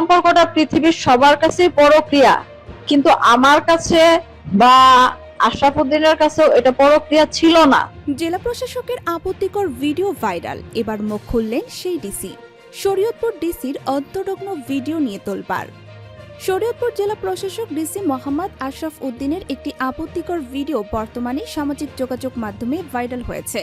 সম্পর্কটা পৃথিবীর সবার কাছে পরক্রিয়া কিন্তু আমার কাছে বা আশরাফুদ্দিনের কাছেও এটা পরক্রিয়া ছিল না। জেলা প্রশাসকের আপত্তিকর ভিডিও ভাইরাল। এবার মুখ খুললেন সেই ডিসি। শরীয়তপুর ডিসির অন্তরগ্ন ভিডিও নিয়ে তোলপাড়। শরীয়তপুর জেলা প্রশাসক ডিসি মোহাম্মদ আশরাফ উদ্দিনের একটি আপত্তিকর ভিডিও বর্তমানে সামাজিক যোগাযোগ মাধ্যমে ভাইরাল হয়েছে।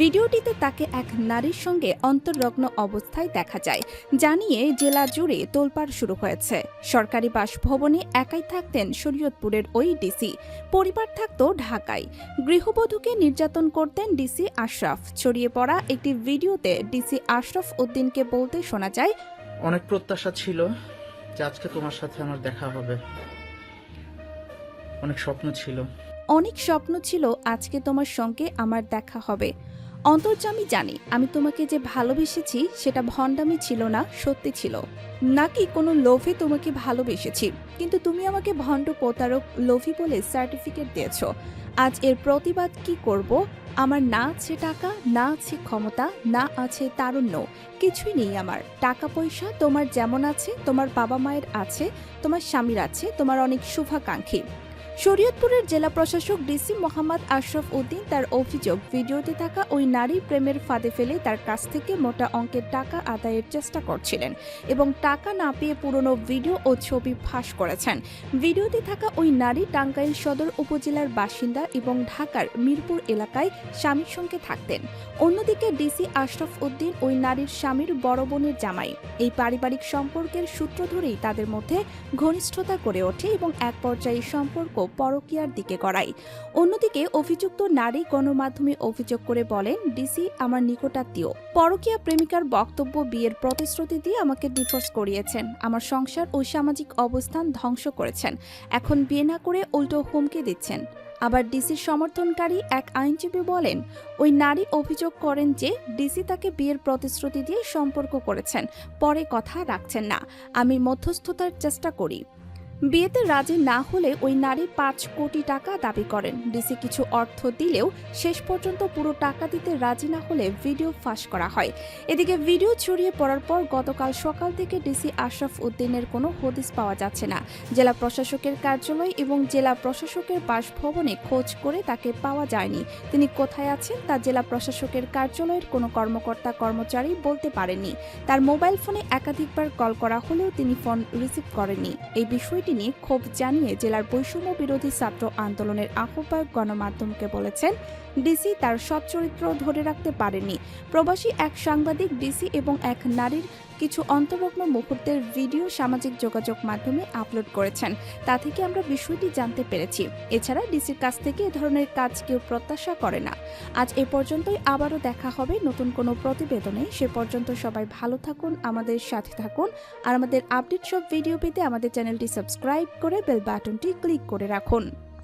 ভিডিওটিতে তাকে এক নারীর সঙ্গে অন্তর্লগ্ন অবস্থায় দেখা যায়, জানিয়ে জেলা জুড়ে তোলপাড় শুরু হয়েছে। সরকারি বাসভবনে একাই থাকতেন শরীয়তপুরের ওই ডিসি। পরিবার থাকত ঢাকায়। গৃহবধূকে নির্যাতন করতেন ডিসি আশরাফ। ছড়িয়ে পড়া একটি ভিডিওতে ডিসি আশরাফ উদ্দিনকে বলতে শোনা যায়, অনেক প্রত্যাশা ছিল যে আজকে তোমার সাথে আমার দেখা হবে। অনেক স্বপ্ন ছিল। অনেক স্বপ্ন ছিল আজকে তোমার সঙ্গে আমার দেখা হবে। অন্তর্জামি জানি, আমি তোমাকে যে ভালোবেসেছি সেটা ভণ্ডামি ছিল না, সত্যি ছিল। নাকি কোনো লোভে তোমাকে ভালোবেসেছি, কিন্তু তুমি আমাকে ভণ্ড প্রতারক লোভী বলে সার্টিফিকেট দিয়েছ। আজ এর প্রতিবাদ কি করব? আমার না আছে টাকা, না আছে ক্ষমতা, না আছে তারুণ্য, কিছুই নেই আমার। টাকা পয়সা তোমার যেমন আছে, তোমার বাবা মায়ের আছে, তোমার স্বামীর আছে, তোমার অনেক শুভাকাঙ্ক্ষী। শরীয়তপুরের জেলা প্রশাসক ডিসি মোহাম্মদ আশরাফ উদ্দিন তার অভিযোগ, ভিডিওতে থাকা ওই নারী প্রেমের ফাঁদে ফেলে তার কাছ থেকে মোটা অঙ্কের টাকা আদায়ের চেষ্টা করছিলেন এবং টাকা না পেয়ে পুরনো ভিডিও ও ছবি ফাঁস করেছেন। ভিডিওতে থাকা ওই নারী টাঙ্গাইল সদর উপজেলার বাসিন্দা এবং ঢাকার মিরপুর এলাকায় স্বামীর সঙ্গে থাকতেন। অন্যদিকে ডিসি আশরাফ উদ্দিন ওই নারীর স্বামীর বড় বোনের জামাই। এই পারিবারিক সম্পর্কের সূত্র ধরেই তাদের মধ্যে ঘনিষ্ঠতা গড়ে ওঠে এবং এক পর্যায়ে সম্পর্ক পরকীয়ার দিকে গড়ায় অন্যদিকে অভিযুক্ত নারী গণমাধ্যমে অভিযোগ করে বলেন, ডিসি আমার নিকটাত্মীয়। পরকীয়া প্রেমিকার বক্তব্য, বিয়ের প্রতিশ্রুতি দিয়ে আমাকে ডিভোর্স করিয়েছেন। আমার সংসার ও সামাজিক অবস্থান ধ্বংস করেছেন। এখন বিয়ে না করে উল্টো হুমকি দিচ্ছেন। আবার ডিসির সমর্থনকারী এক আইনজীবী বলেন, ওই নারী অভিযোগ করেন যে ডিসি তাকে বিয়ের প্রতিশ্রুতি দিয়ে সম্পর্ক করেছেন। পরে কথা রাখছেন না। আমি মধ্যস্থতার চেষ্টা করি। বিয়েতে রাজি না হলে ওই নারী পাঁচ কোটি টাকা দাবি করেন। ডিসি কিছু অর্থ দিলেও শেষ পর্যন্ত পুরো টাকা দিতে রাজি না হলে ভিডিও ফাঁস করা হয়। এদিকে ভিডিও ছড়িয়ে পড়ার পর গতকাল সকাল থেকে ডিসি আশরাফ উদ্দিনের কোনো হদিস পাওয়া যাচ্ছে না। জেলা প্রশাসকের কার্যালয় এবং জেলা প্রশাসকের বাসভবনে খোঁজ করে তাকে পাওয়া যায়নি। তিনি কোথায় আছেন তা জেলা প্রশাসকের কার্যালয়ের কোনো কর্মকর্তা কর্মচারী বলতে পারেননি। তার মোবাইল ফোনে একাধিকবার কল করা হলেও তিনি ফোন রিসিভ করেননি। এই বিষয়টি নিয়ে ক্ষোভ জানিয়ে জেলার বৈষম্য বিরোধী ছাত্র আন্দোলনের আহ্বায়ক গণমাধ্যমকে বলেছেন, ডিসি তার সৎ চরিত্র ধরে রাখতে পারেনি। প্রবাসী এক সাংবাদিক, ডিসি এবং এক নারীর কিছু অন্তর্ভগ্ন মুহূর্তের ভিডিও সামাজিক যোগাযোগ মাধ্যমে আপলোড করেছেন। তা থেকে আমরা বিষয়টি জানতে পেরেছি। এছাড়া ডিসির কাছ থেকে এ ধরনের কাজ কেউ প্রত্যাশা করে না। আজ এ পর্যন্তই। আবারও দেখা হবে নতুন কোনো প্রতিবেদনে। সে পর্যন্ত সবাই ভালো থাকুন, আমাদের সাথে থাকুন। আর আমাদের আপডেট সব ভিডিও পেতে আমাদের চ্যানেলটি সাবস্ক্রাইব করে বেল বাটনটি ক্লিক করে রাখুন।